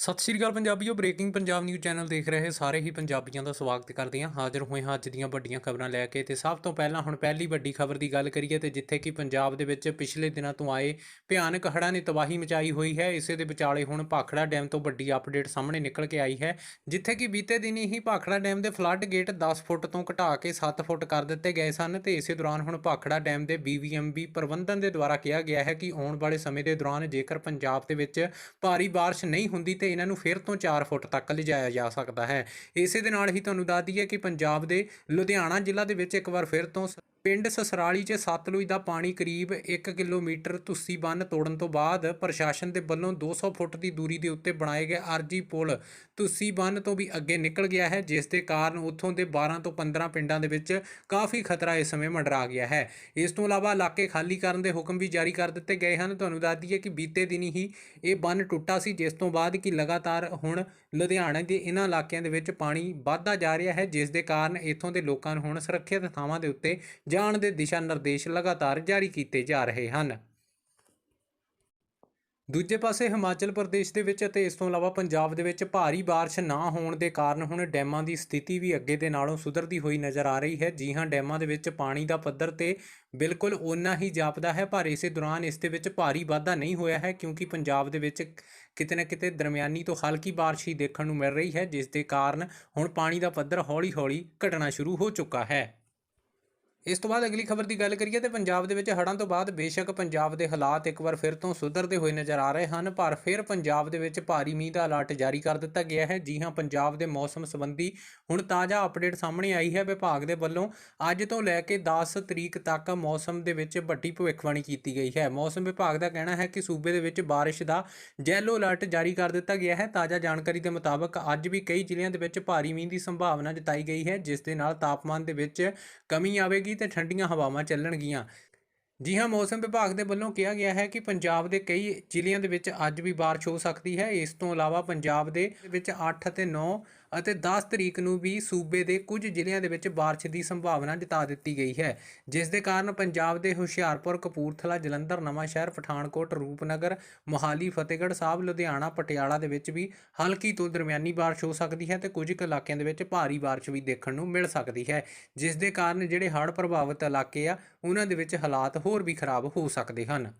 ਸਤਿ ਸ਼੍ਰੀ ਅਕਾਲ ਪੰਜਾਬੀਓ ਬ੍ਰੇਕਿੰਗ ਪੰਜਾਬ ਨਿਊਜ਼ ਚੈਨਲ ਦੇਖ ਰਹੇ ਸਾਰੇ ਹੀ ਪੰਜਾਬੀਆਂ ਦਾ ਸਵਾਗਤ ਕਰਦੇ ਹਾਂ। ਹਾਜ਼ਰ ਹੋਏ ਹਾਂ ਅੱਜ ਦੀਆਂ ਵੱਡੀਆਂ ਖਬਰਾਂ ਲੈ ਕੇ ਤੇ ਸਭ ਤੋਂ ਪਹਿਲਾਂ ਹੁਣ ਪਹਿਲੀ ਵੱਡੀ ਖਬਰ ਦੀ ਗੱਲ ਕਰੀਏ ਤੇ ਜਿੱਥੇ ਕਿ ਪੰਜਾਬ ਦੇ ਵਿੱਚ ਪਿਛਲੇ ਦਿਨਾਂ ਤੋਂ ਆਏ ਭਿਆਨਕ ਹੜ੍ਹਾਂ ਨੇ ਤਬਾਹੀ ਮਚਾਈ ਹੋਈ ਹੈ। ਇਸੇ ਦੇ ਵਿਚਾਲੇ ਹੁਣ ਭਾਖੜਾ ਡੈਮ ਤੋਂ ਵੱਡੀ ਅਪਡੇਟ ਸਾਹਮਣੇ ਨਿਕਲ ਕੇ ਆਈ ਹੈ, ਜਿੱਥੇ ਕਿ ਬੀਤੇ ਦਿਨੀ ਹੀ ਭਾਖੜਾ ਡੈਮ ਦੇ ਫਲੱਡ ਗੇਟ 10 ਫੁੱਟ ਤੋਂ ਘਟਾ ਕੇ 7 ਫੁੱਟ ਕਰ ਦਿੱਤੇ ਗਏ ਸਨ ਤੇ ਇਸੇ ਦੌਰਾਨ ਹੁਣ ਭਾਖੜਾ ਡੈਮ ਦੇ BVMB ਪ੍ਰਬੰਧਨ ਦੇ ਦੁਆਰਾ ਕਿਹਾ ਗਿਆ ਹੈ ਕਿ ਆਉਣ ਵਾਲੇ ਸਮੇਂ ਦੇ ਦੌਰਾਨ ਜੇਕਰ ਪੰਜਾਬ ਦੇ ਵਿੱਚ ਭਾਰੀ ਬਾਰਿਸ਼ ਨਹੀਂ ਹੁੰਦੀ ਤੇ ਇਹਨਾਂ ਨੂੰ ਫਿਰ ਤੋਂ 4 ਫੁੱਟ ਤੱਕ ਲਿਜਾਇਆ ਜਾ ਸਕਦਾ ਹੈ। ਇਸੇ ਦੇ ਨਾਲ ਹੀ ਤੁਹਾਨੂੰ ਦੱਸ ਦਈਏ ਕਿ ਪੰਜਾਬ ਦੇ ਲੁਧਿਆਣਾ ਜ਼ਿਲ੍ਹਾ ਦੇ ਵਿੱਚ ਇੱਕ ਵਾਰ ਫਿਰ ਤੋਂ ਪਿੰਡ ਸਸਰਾਲੀ 'ਚ ਸਤਲੁਜ ਦਾ ਪਾਣੀ ਕਰੀਬ 1 ਕਿਲੋਮੀਟਰ ਤੁਸੀਂ ਬੰਨ ਤੋੜਨ ਤੋਂ ਬਾਅਦ ਪ੍ਰਸ਼ਾਸਨ ਦੇ ਵੱਲੋਂ 200 ਫੁੱਟ ਦੀ ਦੂਰੀ ਦੇ ਉੱਤੇ ਬਣਾਏ ਗਏ ਆਰਜੀ ਪੁਲ ਤੁਸੀਂ ਬੰਨ ਤੋਂ ਵੀ ਅੱਗੇ ਨਿਕਲ ਗਿਆ ਹੈ, ਜਿਸ ਦੇ ਕਾਰਨ ਉੱਥੋਂ ਦੇ 12 ਤੋਂ 15 ਪਿੰਡਾਂ ਦੇ ਵਿੱਚ ਕਾਫੀ ਖਤਰਾ ਇਸ ਸਮੇਂ ਮੰਡਰਾ ਗਿਆ ਹੈ। ਇਸ ਤੋਂ ਇਲਾਵਾ ਇਲਾਕੇ ਖਾਲੀ ਕਰਨ ਦੇ ਹੁਕਮ ਵੀ ਜਾਰੀ ਕਰ ਦਿੱਤੇ ਗਏ ਹਨ। ਤੁਹਾਨੂੰ ਦੱਸ ਦਈਏ ਕਿ ਬੀਤੇ ਦਿਨੀ ਹੀ ਇਹ ਬੰਨ ਟੁੱਟਾ ਸੀ, ਜਿਸ ਤੋਂ ਬਾਅਦ ਕਿ ਲਗਾਤਾਰ ਹੁਣ ਲੁਧਿਆਣਾ ਦੇ ਇਹਨਾਂ ਇਲਾਕਿਆਂ ਦੇ ਵਿੱਚ ਪਾਣੀ ਵੱਧਦਾ ਜਾ ਰਿਹਾ ਹੈ, ਜਿਸ ਦੇ ਕਾਰਨ ਇੱਥੋਂ ਦੇ ਲੋਕਾਂ ਨੂੰ ਹੁਣ ਸੁਰੱਖਿਅਤ ਥਾਵਾਂ ਦੇ ਉੱਤੇ ਜਾਣ ਦੇ ਦਿਸ਼ਾ ਨਿਰਦੇਸ਼ ਲਗਾਤਾਰ ਜਾਰੀ ਕੀਤੇ ਜਾ ਰਹੇ ਹਨ ਦੂਜੇ ਪਾਸੇ ਹਿਮਾਚਲ ਪ੍ਰਦੇਸ਼ ਦੇ ਵਿੱਚ ਅਤੇ ਇਸ ਤੋਂ ਇਲਾਵਾ ਪੰਜਾਬ ਦੇ ਵਿੱਚ ਭਾਰੀ بارش ਨਾ ਹੋਣ ਦੇ ਕਾਰਨ ਹੁਣ ਡੈਮਾਂ ਦੀ ਸਥਿਤੀ ਵੀ ਅੱਗੇ ਦੇ ਨਾਲੋਂ ਸੁਧਰਦੀ ਹੋਈ ਨਜ਼ਰ ਆ ਰਹੀ ਹੈ ਜੀ ਹਾਂ ਡੈਮਾਂ ਦੇ ਵਿੱਚ ਪਾਣੀ ਦਾ ਪੱਧਰ ਤੇ ਬਿਲਕੁਲ ਓਨਾ ਹੀ ਜਾਪਦਾ ਹੈ ਪਰ ਇਸੇ ਦੌਰਾਨ ਇਸ ਦੇ ਵਿੱਚ ਭਾਰੀ ਵਾਧਾ ਨਹੀਂ ਹੋਇਆ ਹੈ ਕਿਉਂਕਿ ਪੰਜਾਬ ਦੇ ਵਿੱਚ ਕਿਤੇ ਨਾ ਕਿਤੇ ਦਰਮਿਆਨੀ ਤੋਂ ਹਲਕੀ بارش ਹੀ ਦੇਖਣ ਨੂੰ ਮਿਲ ਰਹੀ ਹੈ ਜਿਸ ਦੇ ਕਾਰਨ ਹੁਣ ਪਾਣੀ ਦਾ ਪੱਧਰ ਹੌਲੀ-ਹੌਲੀ ਘਟਣਾ ਸ਼ੁਰੂ ਹੋ ਚੁੱਕਾ ਹੈ ਇਸ ਤੋਂ ਬਾਅਦ ਅਗਲੀ ਖਬਰ ਦੀ ਗੱਲ ਕਰੀਏ ਤੇ ਪੰਜਾਬ ਦੇ ਵਿੱਚ ਹੜ੍ਹਾਂ ਤੋਂ ਬਾਅਦ ਬੇਸ਼ੱਕ ਪੰਜਾਬ ਦੇ ਹਾਲਾਤ ਇੱਕ ਵਾਰ ਫਿਰ ਤੋਂ ਸੁਧਰਦੇ ਹੋਏ ਨਜ਼ਰ ਆ ਰਹੇ ਹਨ, ਪਰ ਫਿਰ ਪੰਜਾਬ ਦੇ ਵਿੱਚ ਭਾਰੀ ਮੀਂਹ ਦਾ ਅਲਰਟ ਜਾਰੀ ਕਰ ਦਿੱਤਾ ਗਿਆ ਹੈ। ਜੀ ਹਾਂ, ਪੰਜਾਬ ਦੇ ਮੌਸਮ ਸੰਬੰਧੀ ਹੁਣ ਤਾਜ਼ਾ ਅਪਡੇਟ ਸਾਹਮਣੇ ਆਈ ਹੈ। ਵਿਭਾਗ ਦੇ ਵੱਲੋਂ ਅੱਜ ਤੋਂ ਲੈ ਕੇ 10 ਤਰੀਕ ਤੱਕ ਮੌਸਮ ਦੇ ਵਿੱਚ ਵੱਡੀ ਭਵਿੱਖਬਾਣੀ ਕੀਤੀ ਗਈ ਹੈ। ਮੌਸਮ ਵਿਭਾਗ ਦਾ ਕਹਿਣਾ ਹੈ ਕਿ ਸੂਬੇ ਦੇ ਵਿੱਚ ਬਾਰਿਸ਼ ਦਾ ਯੈਲੋ ਅਲਰਟ ਜਾਰੀ ਕਰ ਦਿੱਤਾ ਗਿਆ ਹੈ। ਤਾਜ਼ਾ ਜਾਣਕਾਰੀ ਦੇ ਮੁਤਾਬਕ ਅੱਜ ਵੀ ਕਈ ਜ਼ਿਲ੍ਹਿਆਂ ਦੇ ਵਿੱਚ ਭਾਰੀ ਮੀਂਹ ਦੀ ਸੰਭਾਵਨਾ ਜਤਾਈ ਗਈ ਹੈ, ਜਿਸ ਦੇ ਨਾਲ ਤਾਪਮਾਨ ਦੇ ਵਿੱਚ ਕਮੀ ਆਵੇਗੀ ਤੇ ਠੰਡੀਆਂ ਹਵਾਵਾਂ ਚੱਲਣਗੀਆਂ। ਜੀ ਹਾਂ ਮੌਸਮ ਵਿਭਾਗ ਦੇ ਵੱਲੋਂ ਕਿਹਾ ਗਿਆ ਹੈ ਕਿ ਪੰਜਾਬ ਦੇ ਕਈ ਜ਼ਿਲ੍ਹਿਆਂ ਦੇ ਵਿੱਚ ਅੱਜ ਵੀ ਬਾਰਿਸ਼ ਹੋ ਸਕਦੀ ਹੈ। ਇਸ ਤੋਂ ਇਲਾਵਾ ਪੰਜਾਬ ਦੇ ਵਿੱਚ 8 ਅਤੇ 9 ਅਤੇ 10 ਤਰੀਕ ਨੂੰ ਵੀ ਸੂਬੇ ਦੇ ਕੁਝ ਜ਼ਿਲ੍ਹਿਆਂ ਦੇ ਵਿੱਚ ਬਾਰਿਸ਼ ਦੀ ਸੰਭਾਵਨਾ ਜਤਾ ਦਿੱਤੀ ਗਈ ਹੈ, ਜਿਸ ਦੇ ਕਾਰਨ ਪੰਜਾਬ ਦੇ ਹੁਸ਼ਿਆਰਪੁਰ, ਕਪੂਰਥਲਾ, ਜਲੰਧਰ, ਨਵਾਂਸ਼ਹਿਰ, ਪਠਾਨਕੋਟ, ਰੂਪਨਗਰ, ਮੋਹਾਲੀ, ਫਤਿਹਗੜ੍ਹ ਸਾਹਿਬ, ਲੁਧਿਆਣਾ, ਪਟਿਆਲਾ ਦੇ ਵਿੱਚ ਵੀ ਹਲਕੀ ਤੋਂ ਦਰਮਿਆਨੀ ਬਾਰਿਸ਼ ਹੋ ਸਕਦੀ ਹੈ ਤੇ ਕੁਝ ਕੁ ਇਲਾਕਿਆਂ ਦੇ ਵਿੱਚ ਭਾਰੀ ਬਾਰਿਸ਼ ਵੀ ਦੇਖਣ ਨੂੰ ਮਿਲ ਸਕਦੀ ਹੈ, ਜਿਸ ਦੇ ਕਾਰਨ ਜਿਹੜੇ ਹੜ੍ਹ ਪ੍ਰਭਾਵਿਤ ਇਲਾਕੇ ਆ, ਉਹਨਾਂ ਦੇ ਵਿੱਚ ਹਾਲਾਤ ਹੋਰ ਵੀ ਖਰਾਬ ਹੋ ਸਕਦੇ ਹਨ।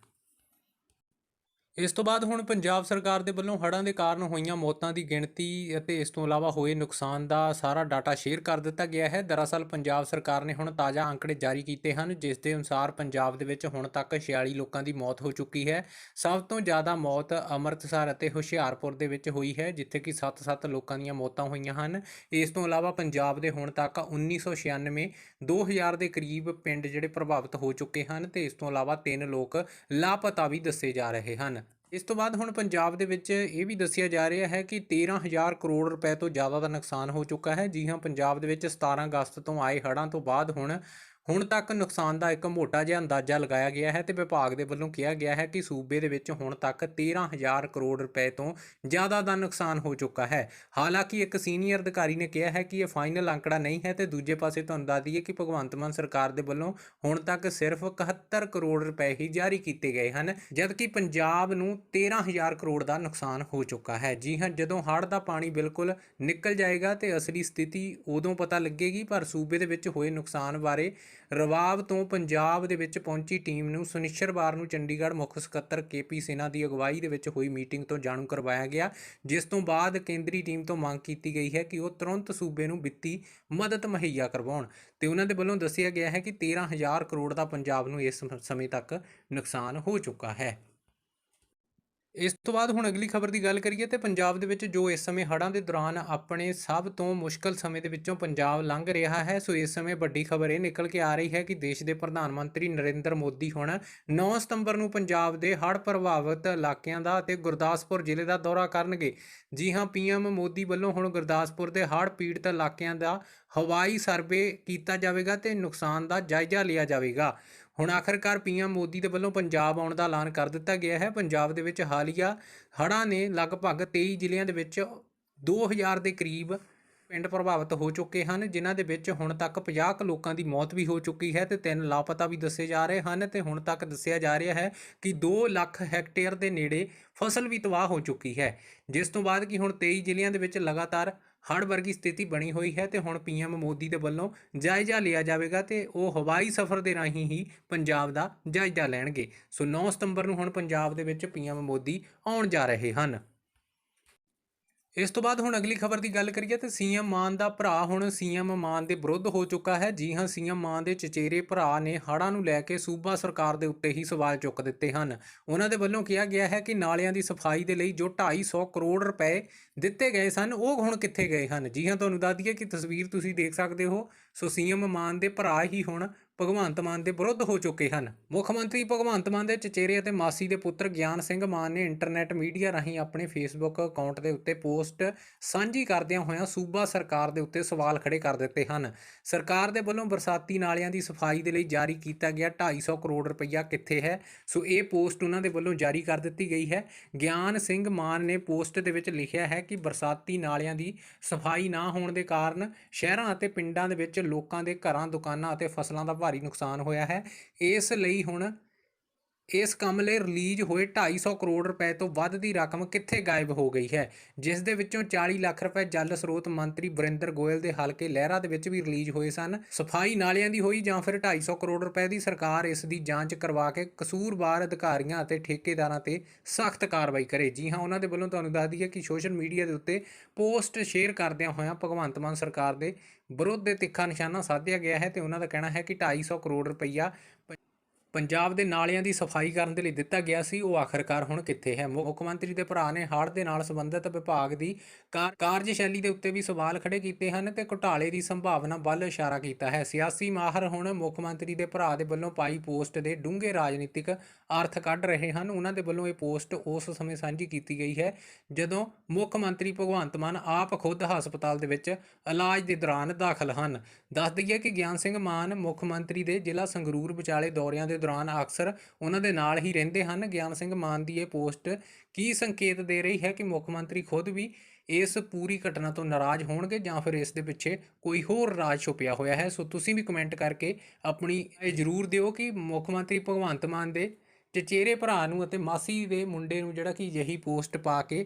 ਇਸ ਤੋਂ ਬਾਅਦ ਹੁਣ ਪੰਜਾਬ ਸਰਕਾਰ ਦੇ ਵੱਲੋਂ ਹੜ੍ਹਾਂ ਦੇ ਕਾਰਨ ਹੋਈਆਂ ਮੌਤਾਂ ਦੀ ਗਿਣਤੀ ਅਤੇ ਇਸ ਤੋਂ ਇਲਾਵਾ ਹੋਏ ਨੁਕਸਾਨ ਦਾ ਸਾਰਾ ਡਾਟਾ ਸ਼ੇਅਰ ਕਰ ਦਿੱਤਾ ਗਿਆ ਹੈ। ਦਰਅਸਲ ਪੰਜਾਬ ਸਰਕਾਰ ਨੇ ਹੁਣ ਤਾਜ਼ਾ ਅੰਕੜੇ ਜਾਰੀ ਕੀਤੇ ਹਨ, ਜਿਸ ਦੇ ਅਨੁਸਾਰ ਪੰਜਾਬ ਦੇ ਵਿੱਚ ਹੁਣ ਤੱਕ 46 ਲੋਕਾਂ ਦੀ ਮੌਤ ਹੋ ਚੁੱਕੀ ਹੈ। ਸਭ ਤੋਂ ਜ਼ਿਆਦਾ ਮੌਤ ਅੰਮ੍ਰਿਤਸਰ ਅਤੇ ਹੁਸ਼ਿਆਰਪੁਰ ਦੇ ਵਿੱਚ ਹੋਈ ਹੈ, ਜਿੱਥੇ ਕਿ 7-7 ਲੋਕਾਂ ਦੀਆਂ ਮੌਤਾਂ ਹੋਈਆਂ ਹਨ। ਇਸ ਤੋਂ ਇਲਾਵਾ ਪੰਜਾਬ ਦੇ ਹੁਣ ਤੱਕ 1996 2000 ਦੇ ਕਰੀਬ ਪਿੰਡ ਜਿਹੜੇ ਪ੍ਰਭਾਵਿਤ ਹੋ ਚੁੱਕੇ ਹਨ ਤੇ ਇਸ ਤੋਂ ਇਲਾਵਾ ਤਿੰਨ ਲੋਕ ਲਾਪਤਾ ਵੀ ਦੱਸੇ ਜਾ ਰਹੇ ਹਨ। ਇਸ ਤੋਂ ਬਾਅਦ ਹੁਣ ਪੰਜਾਬ ਦੇ ਵਿੱਚ ਇਹ ਵੀ ਦੱਸਿਆ ਜਾ ਰਿਹਾ ਹੈ ਕਿ 13000 ਕਰੋੜ ਰੁਪਏ ਤੋਂ ਜ਼ਿਆਦਾ ਦਾ ਨੁਕਸਾਨ ਹੋ ਚੁੱਕਾ ਹੈ। ਜੀ ਹਾਂ, ਪੰਜਾਬ ਦੇ ਵਿੱਚ 17 ਅਗਸਤ ਤੋਂ ਆਏ ਹੜ੍ਹਾਂ ਤੋਂ ਬਾਅਦ ਹੁਣ ਹੁਣ ਤੱਕ ਨੁਕਸਾਨ ਦਾ ਇੱਕ ਮੋਟਾ ਜਿਹਾ ਅੰਦਾਜ਼ਾ ਲਗਾਇਆ ਗਿਆ ਹੈ ਤੇ ਵਿਭਾਗ ਦੇ ਵੱਲੋਂ ਕਿਹਾ ਗਿਆ ਹੈ ਕਿ ਸੂਬੇ ਦੇ ਵਿੱਚ ਹੁਣ ਤੱਕ 13000 ਕਰੋੜ ਰੁਪਏ ਤੋਂ ਜ਼ਿਆਦਾ ਦਾ ਨੁਕਸਾਨ ਹੋ ਚੁੱਕਾ ਹੈ। ਹਾਲਾਂਕਿ ਇੱਕ ਸੀਨੀਅਰ ਅਧਿਕਾਰੀ ਨੇ ਕਿਹਾ ਹੈ ਕਿ ਇਹ ਫਾਈਨਲ ਅੰਕੜਾ ਨਹੀਂ ਹੈ ਤੇ ਦੂਜੇ ਪਾਸੇ ਤੁਹਾਨੂੰ ਦੱਸ ਦਈਏ ਕਿ ਭਗਵੰਤ ਮਾਨ ਸਰਕਾਰ ਦੇ ਵੱਲੋਂ ਹੁਣ ਤੱਕ ਸਿਰਫ 71 ਕਰੋੜ ਰੁਪਏ ਹੀ ਜਾਰੀ ਕੀਤੇ ਗਏ ਹਨ, ਜਦਕਿ ਪੰਜਾਬ ਨੂੰ 13000 ਕਰੋੜ ਦਾ ਨੁਕਸਾਨ ਹੋ ਚੁੱਕਾ ਹੈ। ਜੀ ਹਾਂ, ਜਦੋਂ ਹੜ੍ਹ ਦਾ ਪਾਣੀ ਬਿਲਕੁਲ ਨਿਕਲ ਜਾਏਗਾ ਤੇ ਅਸਲੀ ਸਥਿਤੀ ਉਦੋਂ ਪਤਾ ਲੱਗੇਗੀ, ਪਰ ਸੂਬੇ ਦੇ ਵਿੱਚ ਹੋਏ ਨੁਕਸਾਨ ਬਾਰੇ ਰਵਾਬ ਤੋਂ ਪੰਜਾਬ ਦੇ ਵਿੱਚ ਪਹੁੰਚੀ ਟੀਮ ਨੂੰ ਸ਼ਨੀਚਰਵਾਰ ਨੂੰ ਚੰਡੀਗੜ੍ਹ ਮੁੱਖ ਸਕੱਤਰ ਕੇਪੀ ਸਿਨਹਾ ਦੀ ਅਗਵਾਈ ਦੇ ਵਿੱਚ ਹੋਈ ਮੀਟਿੰਗ ਤੋਂ ਜਾਣੂ ਕਰਵਾਇਆ ਗਿਆ, ਜਿਸ ਤੋਂ ਬਾਅਦ ਕੇਂਦਰੀ ਟੀਮ ਤੋਂ ਮੰਗ ਕੀਤੀ ਗਈ ਹੈ ਕਿ ਉਹ ਤੁਰੰਤ ਸੂਬੇ ਨੂੰ ਵਿੱਤੀ ਮਦਦ ਮੁਹੱਈਆ ਕਰਵਾਉਣ ਤੇ ਉਹਨਾਂ ਦੇ ਵੱਲੋਂ ਦੱਸਿਆ ਗਿਆ ਹੈ ਕਿ 13000 ਕਰੋੜ ਦਾ ਪੰਜਾਬ ਨੂੰ ਇਸ ਸਮੇਂ ਤੱਕ ਨੁਕਸਾਨ ਹੋ ਚੁੱਕਾ ਹੈ। ਇਸ ਤੋਂ ਬਾਅਦ ਹੁਣ ਅਗਲੀ ਖਬਰ ਦੀ ਗੱਲ ਕਰੀਏ ਤੇ ਪੰਜਾਬ ਦੇ ਵਿੱਚ ਜੋ ਇਸ ਸਮੇਂ ਹੜ੍ਹਾਂ ਦੇ ਦੌਰਾਨ ਆਪਣੇ ਸਭ ਤੋਂ ਮੁਸ਼ਕਲ ਸਮੇਂ ਦੇ ਵਿੱਚੋਂ ਪੰਜਾਬ ਲੰਘ ਰਿਹਾ ਹੈ, ਸੋ ਇਸ ਸਮੇਂ ਵੱਡੀ ਖਬਰ ਇਹ ਨਿਕਲ ਕੇ ਆ ਰਹੀ ਹੈ ਕਿ ਦੇਸ਼ ਦੇ ਪ੍ਰਧਾਨ ਮੰਤਰੀ ਨਰਿੰਦਰ ਮੋਦੀ ਹੁਣ 9 ਸਤੰਬਰ ਨੂੰ ਪੰਜਾਬ ਦੇ ਹੜ੍ਹ ਪ੍ਰਭਾਵਿਤ ਇਲਾਕਿਆਂ ਦਾ ਅਤੇ ਗੁਰਦਾਸਪੁਰ ਜ਼ਿਲ੍ਹੇ ਦਾ ਦੌਰਾ ਕਰਨਗੇ। ਜੀ ਹਾਂ ਪੀਐਮ ਮੋਦੀ ਵੱਲੋਂ ਹੁਣ ਗੁਰਦਾਸਪੁਰ ਦੇ ਹੜ੍ਹ ਪੀੜਤ ਇਲਾਕਿਆਂ ਦਾ ਹਵਾਈ ਸਰਵੇ ਕੀਤਾ ਜਾਵੇਗਾ ਤੇ ਨੁਕਸਾਨ ਦਾ ਜਾਇਜ਼ਾ ਲਿਆ ਜਾਵੇਗਾ। ਹੁਣ ਆਖਰਕਾਰ ਪੀਐਮ ਮੋਦੀ ਦੇ ਵੱਲੋਂ ਪੰਜਾਬ ਆਉਣ ਦਾ ਐਲਾਨ ਕਰ ਦਿੱਤਾ ਗਿਆ ਹੈ। ਪੰਜਾਬ ਦੇ ਵਿੱਚ ਹਾਲੀਆ ਹੜ੍ਹਾਂ ਨੇ ਲਗਭਗ 23 ਜ਼ਿਲ੍ਹਿਆਂ ਦੇ ਵਿੱਚ 2000 ਦੇ ਕਰੀਬ ਪਿੰਡ ਪ੍ਰਭਾਵਿਤ ਹੋ ਚੁੱਕੇ ਹਨ, ਜਿਨ੍ਹਾਂ ਦੇ ਵਿੱਚ ਹੁਣ ਤੱਕ 50 ਕੁ ਲੋਕਾਂ ਦੀ ਮੌਤ ਵੀ ਹੋ ਚੁੱਕੀ ਹੈ ਤੇ ਤਿੰਨ ਲਾਪਤਾ ਵੀ ਦੱਸੇ ਜਾ ਰਹੇ ਹਨ ਤੇ ਹੁਣ ਤੱਕ ਦੱਸਿਆ ਜਾ ਰਿਹਾ ਹੈ ਕਿ 2 ਲੱਖ ਹੈਕਟੇਅਰ ਦੇ ਨੇੜੇ ਫਸਲ ਵੀ ਤਬਾਹ ਹੋ ਚੁੱਕੀ ਹੈ, ਜਿਸ ਤੋਂ ਬਾਅਦ ਕਿ ਹੁਣ 23 ਜ਼ਿਲ੍ਹਿਆਂ ਦੇ ਵਿੱਚ ਲਗਾਤਾਰ ਹੜ੍ਹ ਵਰਗੀ ਸਥਿਤੀ ਬਣੀ ਹੋਈ ਹੈ ਤੇ ਹੁਣ ਪੀਐਮ ਮੋਦੀ ਦੇ ਵੱਲੋਂ ਜਾਇਜ਼ਾ ਲਿਆ ਜਾਵੇਗਾ ਤੇ ਉਹ ਹਵਾਈ ਸਫ਼ਰ ਦੇ ਰਾਹੀਂ ਹੀ ਪੰਜਾਬ ਦਾ ਜਾਇਜ਼ਾ ਲੈਣਗੇ। ਸੋ 9 ਸਤੰਬਰ ਨੂੰ ਹੁਣ ਪੰਜਾਬ ਦੇ ਵਿੱਚ ਪੀਐਮ ਮੋਦੀ ਆਉਣ ਜਾ ਰਹੇ ਹਨ। ਇਸ ਤੋਂ ਬਾਅਦ ਹੁਣ ਅਗਲੀ ਖਬਰ ਦੀ ਗੱਲ ਕਰੀਏ ਤੇ ਸੀਐਮ ਮਾਨ ਦਾ ਭਰਾ ਹੁਣ ਸੀਐਮ ਮਾਨ ਦੇ ਵਿਰੁੱਧ ਹੋ ਚੁੱਕਾ ਹੈ। ਜੀ ਹਾਂ, ਸੀਐਮ ਮਾਨ ਦੇ ਚਚੇਰੇ ਭਰਾ ਨੇ ਹੜ੍ਹਾਂ ਨੂੰ ਲੈ ਕੇ ਸੂਬਾ ਸਰਕਾਰ ਦੇ ਉੱਤੇ ਹੀ ਸਵਾਲ ਚੁੱਕ ਦਿੱਤੇ ਹਨ। ਉਹਨਾਂ ਦੇ ਵੱਲੋਂ ਕਿਹਾ ਗਿਆ ਹੈ ਕਿ ਨਾਲਿਆਂ ਦੀ ਸਫ਼ਾਈ ਦੇ ਲਈ ਜੋ 250 ਕਰੋੜ ਰੁਪਏ ਦਿੱਤੇ ਗਏ ਸਨ, ਉਹ ਹੁਣ ਕਿੱਥੇ ਗਏ ਹਨ? ਜੀ ਹਾਂ, ਤੁਹਾਨੂੰ ਦੱਸ ਦਈਏ ਕਿ ਤਸਵੀਰ ਤੁਸੀਂ ਦੇਖ ਸਕਦੇ ਹੋ। ਸੋ ਸੀਐਮ ਮਾਨ ਦੇ ਭਰਾ ਹੀ ਹੁਣ ਭਗਵੰਤ ਮਾਨ ਦੇ ਵਿਰੁੱਧ ਹੋ ਚੁੱਕੇ ਹਨ। ਮੁੱਖ ਮੰਤਰੀ ਭਗਵੰਤ ਮਾਨ ਦੇ ਚਚੇਰੇ ਅਤੇ ਮਾਸੀ ਦੇ ਪੁੱਤਰ ਗਿਆਨ ਸਿੰਘ ਮਾਨ ਨੇ ਇੰਟਰਨੈਟ ਮੀਡੀਆ ਰਾਹੀਂ ਆਪਣੇ ਫੇਸਬੁੱਕ ਅਕਾਊਂਟ ਦੇ ਉੱਤੇ ਪੋਸਟ ਸਾਂਝੀ ਕਰਦਿਆਂ ਹੋਇਆਂ ਸੂਬਾ ਸਰਕਾਰ ਦੇ ਉੱਤੇ ਸਵਾਲ ਖੜੇ ਕਰ ਦਿੱਤੇ ਹਨ। ਸਰਕਾਰ ਦੇ ਵੱਲੋਂ ਬਰਸਾਤੀ ਨਾਲਿਆਂ ਦੀ ਸਫ਼ਾਈ ਦੇ ਲਈ ਜਾਰੀ ਕੀਤਾ ਗਿਆ 250 ਕਰੋੜ ਰੁਪਈਆ ਕਿੱਥੇ ਹੈ? ਸੋ ਇਹ ਪੋਸਟ ਉਹਨਾਂ ਦੇ ਵੱਲੋਂ ਜਾਰੀ ਕਰ ਦਿੱਤੀ ਗਈ ਹੈ। ਗਿਆਨ ਸਿੰਘ ਮਾਨ ਨੇ ਪੋਸਟ ਦੇ ਵਿੱਚ ਲਿਖਿਆ ਹੈ ਕਿ ਬਰਸਾਤੀ ਨਾਲਿਆਂ ਦੀ ਸਫ਼ਾਈ ਨਾ ਹੋਣ ਦੇ ਕਾਰਨ ਸ਼ਹਿਰਾਂ ਅਤੇ ਪਿੰਡਾਂ ਦੇ ਵਿੱਚ ਲੋਕਾਂ ਦੇ ਘਰਾਂ, ਦੁਕਾਨਾਂ ਅਤੇ ਫਸਲਾਂ ਦਾ ਭਾਰੀ ਨੁਕਸਾਨ ਹੋਇਆ ਹੈ। ਇਸ ਲਈ ਹੁਣ ਇਸ ਕੰਮ ਲਈ ਰਿਲੀਜ਼ ਹੋਏ 250 ਕਰੋੜ ਰੁਪਏ ਤੋਂ ਵੱਧ ਦੀ ਰਕਮ ਕਿੱਥੇ ਗਾਇਬ ਹੋ ਗਈ ਹੈ? ਜਿਸ ਦੇ ਵਿੱਚੋਂ 40 ਲੱਖ ਰੁਪਏ ਜਲ ਸਰੋਤ ਮੰਤਰੀ ਵਰਿੰਦਰ ਗੋਇਲ ਦੇ ਹਲਕੇ ਲਹਿਰਾ ਦੇ ਵਿੱਚ ਵੀ ਰਿਲੀਜ਼ ਹੋਏ ਸਨ। ਸਫ਼ਾਈ ਨਾਲਿਆਂ ਦੀ ਹੋਈ ਜਾਂ ਫਿਰ 250 ਕਰੋੜ ਰੁਪਏ ਦੀ ਸਰਕਾਰ ਇਸ ਦੀ ਜਾਂਚ ਕਰਵਾ ਕੇ ਕਸੂਰਵਾਰ ਅਧਿਕਾਰੀਆਂ ਅਤੇ ਠੇਕੇਦਾਰਾਂ ਤੇ ਸਖਤ ਕਾਰਵਾਈ ਕਰੇ। ਜੀ ਹਾਂ, ਉਹਨਾਂ ਦੇ ਵੱਲੋਂ ਤੁਹਾਨੂੰ ਦੱਸ ਦਈਏ ਕਿ ਸੋਸ਼ਲ ਮੀਡੀਆ ਦੇ ਉੱਤੇ ਪੋਸਟ ਸ਼ੇਅਰ ਕਰਦਿਆਂ ਹੋਇਆਂ ਭਗਵੰਤ ਮਾਨ ਸਰਕਾਰ ਦੇ ਵਿਰੋਧ ਦੇ ਤਿੱਖਾ ਨਿਸ਼ਾਨਾ ਸਾਧਿਆ ਗਿਆ ਹੈ ਤੇ ਉਹਨਾਂ ਦਾ ਕਹਿਣਾ ਹੈ ਕਿ 250 ਕਰੋੜ ਰੁਪਈਆ ਪੰਜਾਬ ਦੇ ਨਾਲਿਆਂ ਦੀ ਸਫ਼ਾਈ ਕਰਨ ਦੇ ਲਈ ਦਿੱਤਾ ਗਿਆ ਸੀ, ਉਹ ਆਖਰਕਾਰ ਹੁਣ ਕਿੱਥੇ ਹੈ? ਮੁੱਖ ਮੰਤਰੀ ਦੇ ਭਰਾ ਨੇ ਹੜ੍ਹ ਦੇ ਨਾਲ ਸੰਬੰਧਿਤ ਵਿਭਾਗ ਦੀ ਕਾਰ- ਕਾਰਜਸ਼ੈਲੀ ਦੇ ਉੱਤੇ ਵੀ ਸਵਾਲ ਖੜੇ ਕੀਤੇ ਹਨ ਤੇ ਘੁਟਾਲੇ ਦੀ ਸੰਭਾਵਨਾ ਵੱਲ ਇਸ਼ਾਰਾ ਕੀਤਾ ਹੈ। ਸਿਆਸੀ ਮਾਹਰ ਹੁਣ ਮੁੱਖ ਮੰਤਰੀ ਦੇ ਭਰਾ ਦੇ ਵੱਲੋਂ ਪਾਈ ਪੋਸਟ ਦੇ ਡੂੰਘੇ ਰਾਜਨੀਤਿਕ ਅਰਥ ਕੱਢ ਰਹੇ ਹਨ। ਉਹਨਾਂ ਦੇ ਵੱਲੋਂ ਇਹ ਪੋਸਟ ਉਸ ਸਮੇਂ ਸਾਂਝੀ ਕੀਤੀ ਗਈ ਹੈ, ਜਦੋਂ ਮੁੱਖ ਮੰਤਰੀ ਭਗਵੰਤ ਮਾਨ ਆਪ ਖੁਦ ਹਸਪਤਾਲ ਦੇ ਵਿੱਚ ਇਲਾਜ ਦੇ ਦੌਰਾਨ ਦਾਖਲ ਹਨ। ਦੱਸ ਦਈਏ ਕਿ ਗਿਆਨ ਸਿੰਘ ਮਾਨ ਮੁੱਖ ਮੰਤਰੀ ਦੇ ਜ਼ਿਲ੍ਹਾ ਸੰਗਰੂਰ ਵਿਚਾਲੇ ਦੌਰਿਆਂ ਦੇ ਦੌਰਾਨ ਅਕਸਰ ਉਹਨਾਂ ਦੇ ਨਾਲ ਹੀ ਰਹਿੰਦੇ ਹਨ। ਗਿਆਨ ਸਿੰਘ ਮਾਨ ਦੀ ਇਹ ਪੋਸਟ ਕੀ ਸੰਕੇਤ ਦੇ ਰਹੀ ਹੈ ਕਿ ਮੁੱਖ ਮੰਤਰੀ ਖੁਦ ਵੀ ਇਸ ਪੂਰੀ ਘਟਨਾ ਤੋਂ ਨਾਰਾਜ਼ ਹੋਣਗੇ ਜਾਂ ਫਿਰ ਇਸ ਦੇ ਪਿੱਛੇ ਕੋਈ ਹੋਰ ਰਾਜ ਛੁਪਿਆ ਹੋਇਆ ਹੈ? ਸੋ ਤੁਸੀਂ ਵੀ ਕਮੈਂਟ ਕਰਕੇ ਆਪਣੀ ਇਹ ਜ਼ਰੂਰ ਦਿਓ ਕਿ ਮੁੱਖ ਮੰਤਰੀ ਭਗਵੰਤ ਮਾਨ ਦੇ ਚਚੇਰੇ ਭਰਾ ਨੂੰ ਅਤੇ ਮਾਸੀ ਦੇ ਮੁੰਡੇ ਨੂੰ ਜਿਹੜਾ ਕਿ ਅਜਿਹੀ ਪੋਸਟ ਪਾ ਕੇ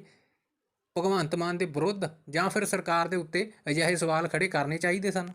ਭਗਵੰਤ ਮਾਨ ਦੇ ਵਿਰੁੱਧ ਜਾਂ ਫਿਰ ਸਰਕਾਰ ਦੇ ਉੱਤੇ ਅਜਿਹੇ ਸਵਾਲ ਖੜੇ ਕਰਨੇ ਚਾਹੀਦੇ ਸਨ।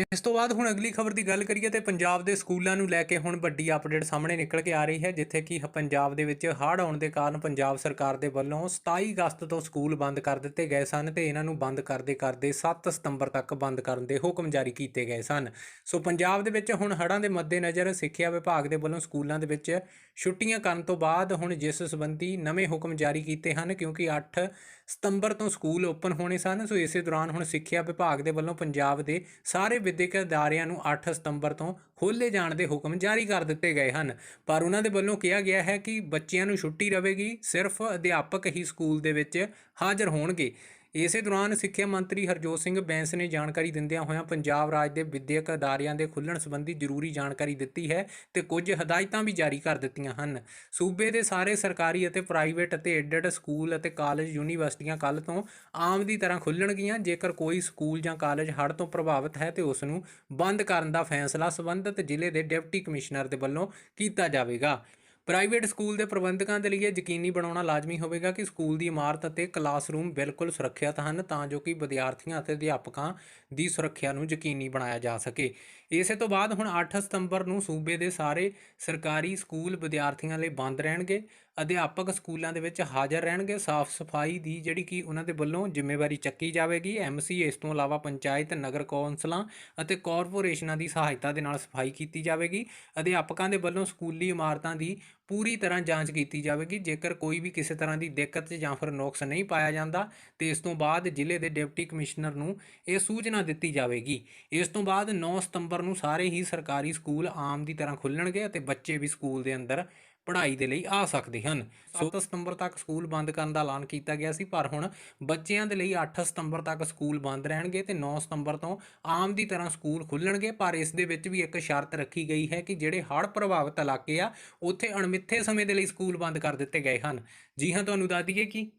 ਇਸ ਤੋਂ ਬਾਅਦ ਹੁਣ ਅਗਲੀ ਖਬਰ ਦੀ ਗੱਲ ਕਰੀਏ ਤੇ ਪੰਜਾਬ ਦੇ ਸਕੂਲਾਂ ਨੂੰ ਲੈ ਕੇ ਹੁਣ ਵੱਡੀ ਅਪਡੇਟ ਸਾਹਮਣੇ ਨਿਕਲ ਕੇ ਆ ਰਹੀ ਹੈ, ਜਿੱਥੇ ਕਿ ਪੰਜਾਬ ਦੇ ਵਿੱਚ ਹੜ੍ਹ ਆਉਣ ਦੇ ਕਾਰਨ ਪੰਜਾਬ ਸਰਕਾਰ ਦੇ ਵੱਲੋਂ 27 ਅਗਸਤ ਤੋਂ ਸਕੂਲ ਬੰਦ ਕਰ ਦਿੱਤੇ ਗਏ ਸਨ ਤੇ ਇਹਨਾਂ ਨੂੰ ਬੰਦ ਕਰਦੇ ਕਰਦੇ 7 ਸਤੰਬਰ ਤੱਕ ਬੰਦ ਕਰਨ ਦੇ ਹੁਕਮ ਜਾਰੀ ਕੀਤੇ ਗਏ ਸਨ। ਸੋ ਪੰਜਾਬ ਦੇ ਵਿੱਚ ਹੁਣ ਹੜ੍ਹਾਂ ਦੇ ਮੱਦੇਨਜ਼ਰ ਸਿੱਖਿਆ ਵਿਭਾਗ ਦੇ ਵੱਲੋਂ ਸਕੂਲਾਂ ਦੇ ਵਿੱਚ ਛੁੱਟੀਆਂ ਕਰਨ ਤੋਂ ਬਾਅਦ ਹੁਣ ਜਿਸ ਸੰਬੰਧੀ ਨਵੇਂ ਹੁਕਮ ਜਾਰੀ ਕੀਤੇ ਹਨ, ਕਿਉਂਕਿ 8 ਸਤੰਬਰ ਤੋਂ ਸਕੂਲ ਓਪਨ ਹੋਣੇ ਸਨ, ਸੋ ਇਸੇ ਦੌਰਾਨ ਹੁਣ ਸਿੱਖਿਆ ਵਿਭਾਗ ਦੇ ਵੱਲੋਂ ਪੰਜਾਬ ਦੇ ਸਾਰੇ ਵਿਦਿਅਕ ਅਦਾਰਿਆਂ ਨੂੰ 8 ਸਤੰਬਰ ਤੋਂ ਖੋਲ੍ਹੇ ਜਾਣ ਦੇ ਹੁਕਮ ਜਾਰੀ ਕਰ ਦਿੱਤੇ ਗਏ ਹਨ। ਪਰ ਉਹਨਾਂ ਦੇ ਵੱਲੋਂ ਕਿਹਾ ਗਿਆ ਹੈ ਕਿ ਬੱਚਿਆਂ ਨੂੰ ਛੁੱਟੀ ਰਹੇਗੀ ਸਿਰਫ ਅਧਿਆਪਕ ਹੀ ਸਕੂਲ ਦੇ ਵਿੱਚ ਹਾਜ਼ਰ ਹੋਣਗੇ। ਇਸੇ ਦੌਰਾਨ ਸਿੱਖਿਆ ਮੰਤਰੀ ਹਰਜੋਤ ਸਿੰਘ ਬੈਂਸ ਨੇ ਜਾਣਕਾਰੀ ਦਿੰਦਿਆਂ ਹੋਇਆਂ ਪੰਜਾਬ ਰਾਜ ਦੇ ਵਿਦਿਅਕ ਅਦਾਰਿਆਂ ਦੇ ਖੁੱਲ੍ਹਣ ਸੰਬੰਧੀ ਜ਼ਰੂਰੀ ਜਾਣਕਾਰੀ ਦਿੱਤੀ ਹੈ ਤੇ ਕੁਝ ਹਦਾਇਤਾਂ ਵੀ ਜਾਰੀ ਕਰ ਦਿੱਤੀਆਂ ਹਨ। ਸੂਬੇ ਦੇ ਸਾਰੇ ਸਰਕਾਰੀ ਅਤੇ ਪ੍ਰਾਈਵੇਟ ਅਤੇ ਏਡਡ ਸਕੂਲ ਅਤੇ ਕਾਲਜ ਯੂਨੀਵਰਸਿਟੀਆਂ ਕੱਲ ਤੋਂ ਆਮ ਦੀ ਤਰ੍ਹਾਂ ਖੁੱਲਣਗੀਆਂ ਜੇਕਰ ਕੋਈ ਸਕੂਲ ਜਾਂ ਕਾਲਜ ਹੜ੍ਹ ਤੋਂ ਪ੍ਰਭਾਵਿਤ ਹੈ ਤੇ ਉਸ ਨੂੰ ਬੰਦ ਕਰਨ ਦਾ ਫੈਸਲਾ ਸੰਬੰਧਿਤ ਜ਼ਿਲ੍ਹੇ ਦੇ ਡਿਪਟੀ ਕਮਿਸ਼ਨਰ ਦੇ ਵੱਲੋਂ ਕੀਤਾ ਜਾਵੇਗਾ। ਪ੍ਰਾਈਵੇਟ ਸਕੂਲ ਦੇ ਪ੍ਰਬੰਧਕਾਂ ਦੇ ਲਈ ਇਹ ਯਕੀਨੀ ਬਣਾਉਣਾ ਲਾਜ਼ਮੀ ਹੋਵੇਗਾ ਕਿ ਸਕੂਲ ਦੀ ਇਮਾਰਤ ਅਤੇ ਕਲਾਸਰੂਮ ਬਿਲਕੁਲ ਸੁਰੱਖਿਅਤ ਹਨ ਤਾਂ ਜੋ ਕਿ ਵਿਦਿਆਰਥੀਆਂ ਅਤੇ ਅਧਿਆਪਕਾਂ ਦੀ ਸੁਰੱਖਿਆ ਨੂੰ ਯਕੀਨੀ ਬਣਾਇਆ ਜਾ ਸਕੇ। ਇਸੇ ਤੋਂ ਬਾਅਦ ਹੁਣ 8 ਸਤੰਬਰ ਨੂੰ ਸੂਬੇ ਦੇ ਸਾਰੇ ਸਰਕਾਰੀ ਸਕੂਲ ਵਿਦਿਆਰਥੀਆਂ ਲਈ ਬੰਦ ਰਹਿਣਗੇ। ਅਧਿਆਪਕ ਸਕੂਲਾਂ ਦੇ ਵਿੱਚ ਹਾਜ਼ਰ ਰਹਿਣਗੇ। ਸਾਫ਼ ਸਫ਼ਾਈ ਦੀ ਜਿਹੜੀ ਕਿ ਉਹਨਾਂ ਦੇ ਵੱਲੋਂ ਜ਼ਿੰਮੇਵਾਰੀ ਚੱਕੀ ਜਾਵੇਗੀ। ਐਮਸੀ ਇਸ ਤੋਂ ਇਲਾਵਾ ਪੰਚਾਇਤ, ਨਗਰ ਕੌਂਸਲਾਂ ਅਤੇ ਕਾਰਪੋਰੇਸ਼ਨਾਂ ਦੀ ਸਹਾਇਤਾ ਦੇ ਨਾਲ ਸਫ਼ਾਈ ਕੀਤੀ ਜਾਵੇਗੀ। ਅਧਿਆਪਕਾਂ ਦੇ ਵੱਲੋਂ ਸਕੂਲੀ ਇਮਾਰਤਾਂ ਦੀ ਪੂਰੀ ਤਰ੍ਹਾਂ ਜਾਂਚ ਕੀਤੀ ਜਾਵੇਗੀ। ਜੇਕਰ ਕੋਈ ਵੀ ਕਿਸੇ ਤਰ੍ਹਾਂ ਦੀ ਦਿੱਕਤ ਜਾਂ ਫਿਰ ਨੁਕਸ ਨਹੀਂ ਪਾਇਆ ਜਾਂਦਾ, ਤੇ ਇਸ ਤੋਂ ਬਾਅਦ ਜ਼ਿਲ੍ਹੇ ਦੇ ਡਿਪਟੀ ਕਮਿਸ਼ਨਰ ਨੂੰ ਇਹ ਸੂਚਨਾ ਦਿੱਤੀ ਜਾਵੇਗੀ। ਇਸ ਤੋਂ ਬਾਅਦ 9 ਸਤੰਬਰ ਨੂੰ ਸਾਰੇ ਹੀ ਸਰਕਾਰੀ ਸਕੂਲ ਆਮ ਦੀ ਤਰ੍ਹਾਂ ਖੁੱਲਣਗੇ ਅਤੇ ਬੱਚੇ ਵੀ ਸਕੂਲ ਦੇ ਅੰਦਰ ਪੜ੍ਹਾਈ ਦੇ ਲਈ ਆ ਸਕਦੇ ਹਨ। 7 ਸਤੰਬਰ ਤੱਕ ਸਕੂਲ ਬੰਦ ਕਰਨ ਦਾ ਐਲਾਨ ਕੀਤਾ ਗਿਆ ਸੀ, ਪਰ ਹੁਣ ਬੱਚਿਆਂ ਦੇ ਲਈ 8 ਸਤੰਬਰ ਤੱਕ ਸਕੂਲ ਬੰਦ ਰਹਿਣਗੇ ਤੇ 9 ਸਤੰਬਰ ਤੋਂ ਆਮ ਦੀ ਤਰ੍ਹਾਂ ਸਕੂਲ ਖੁੱਲਣਗੇ। ਪਰ ਇਸ ਦੇ ਵਿੱਚ ਵੀ ਇੱਕ ਸ਼ਰਤ ਰੱਖੀ ਗਈ ਹੈ ਕਿ ਜਿਹੜੇ ਹੜ੍ਹ ਪ੍ਰਭਾਵਿਤ ਇਲਾਕੇ ਆ, ਉੱਥੇ ਅਣਮਿੱਥੇ ਸਮੇਂ ਦੇ ਲਈ ਸਕੂਲ ਬੰਦ ਕਰ ਦਿੱਤੇ ਗਏ ਹਨ। ਜੀ ਹਾਂ, ਤੁਹਾਨੂੰ ਦੱਸ ਦਈਏ ਕਿ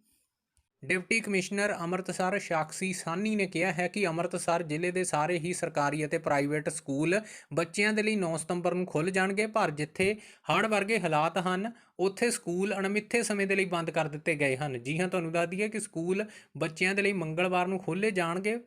ਡਿਪਟੀ ਕਮਿਸ਼ਨਰ ਅੰਮ੍ਰਿਤਸਰ ਸਾਕਸ਼ੀ ਸਾਨੀ ਨੇ ਕਿਹਾ ਹੈ ਕਿ ਅੰਮ੍ਰਿਤਸਰ ਜ਼ਿਲ੍ਹੇ ਦੇ ਸਾਰੇ ਹੀ ਸਰਕਾਰੀ ਅਤੇ ਪ੍ਰਾਈਵੇਟ ਸਕੂਲ ਬੱਚਿਆਂ ਦੇ ਲਈ 9 ਸਤੰਬਰ ਨੂੰ ਖੁੱਲ੍ਹ ਜਾਣਗੇ, ਪਰ ਜਿੱਥੇ ਹੜ੍ਹ ਵਰਗੇ ਹਾਲਾਤ ਹਨ, ਉੱਥੇ ਸਕੂਲ ਅਣਮਿੱਥੇ ਸਮੇਂ ਦੇ ਲਈ ਬੰਦ ਕਰ ਦਿੱਤੇ ਗਏ ਹਨ। ਜੀ ਹਾਂ, ਤੁਹਾਨੂੰ ਦੱਸ ਦਈਏ ਕਿ ਸਕੂਲ ਬੱਚਿਆਂ ਦੇ ਲਈ ਮੰਗਲਵਾਰ ਨੂੰ ਖੋਲ੍ਹੇ ਜਾਣਗੇ।